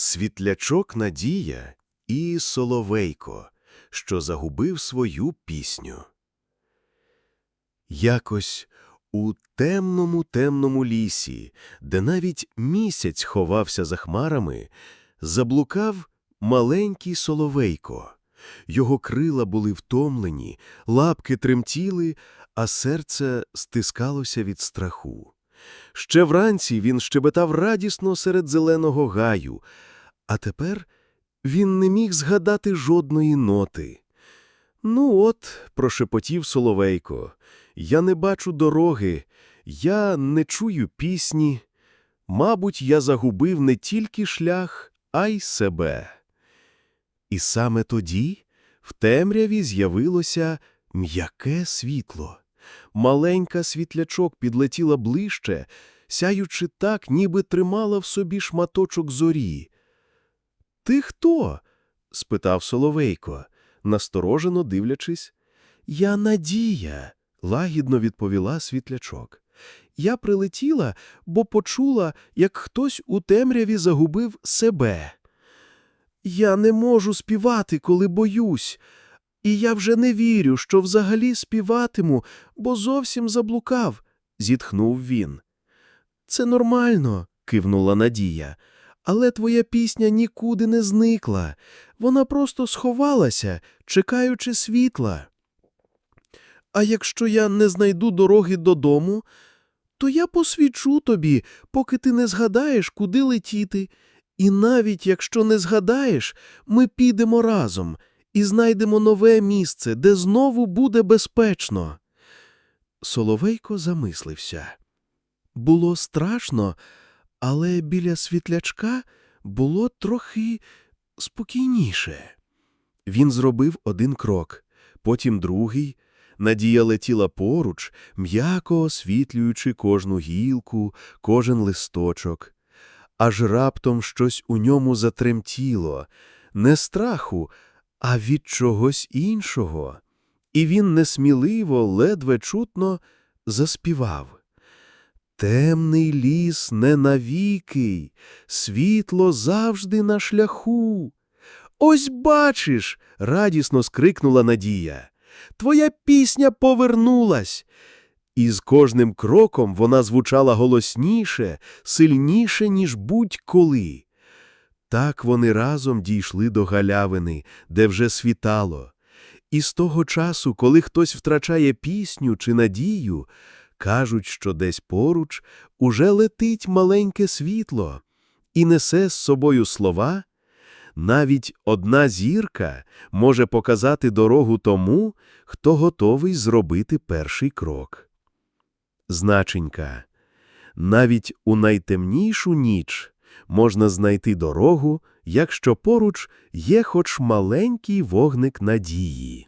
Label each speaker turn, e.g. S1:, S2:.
S1: Світлячок Надія і Соловейко, що загубив свою пісню. Якось у темному темному лісі, де навіть місяць ховався за хмарами, заблукав маленький Соловейко. Його крила були втомлені, лапки тремтіли, а серце стискалося від страху. Ще вранці він щебетав радісно серед зеленого гаю, а тепер він не міг згадати жодної ноти. Ну от, прошепотів Соловейко, я не бачу дороги, я не чую пісні. Мабуть, я загубив не тільки шлях, а й себе. І саме тоді в темряві з'явилося м'яке світло. Маленька світлячок підлетіла ближче, сяючи так, ніби тримала в собі шматочок зорі. Ти хто? спитав Соловейко, насторожено дивлячись. Я Надія, лагідно відповіла світлячок. Я прилетіла, бо почула, як хтось у темряві загубив себе. Я не можу співати, коли боюсь, і я вже не вірю, що взагалі співатиму, бо зовсім заблукав, зітхнув він. Це нормально, кивнула Надія, але твоя пісня нікуди не зникла. Вона просто сховалася, чекаючи світла. А якщо я не знайду дороги додому, то я посвічу тобі, поки ти не згадаєш, куди летіти. І навіть якщо не згадаєш, ми підемо разом і знайдемо нове місце, де знову буде безпечно. Соловейко замислився. Було страшно, але біля світлячка було трохи спокійніше. Він зробив один крок, потім другий. Надія летіла поруч, м'яко освітлюючи кожну гілку, кожен листочок. Аж раптом щось у ньому затремтіло, не страху, а від чогось іншого. І він несміливо, ледве чутно заспівав. Темний ліс не навіки, світло завжди на шляху. Ось бачиш, радісно скрикнула Надія. Твоя пісня повернулась. І з кожним кроком вона звучала голосніше, сильніше, ніж будь-коли. Так вони разом дійшли до галявини, де вже світало. І з того часу, коли хтось втрачає пісню чи надію, кажуть, що десь поруч уже летить маленьке світло і несе з собою слова. Навіть одна зірка може показати дорогу тому, хто готовий зробити перший крок. Значенька. Навіть у найтемнішу ніч можна знайти дорогу, якщо поруч є хоч маленький вогник надії.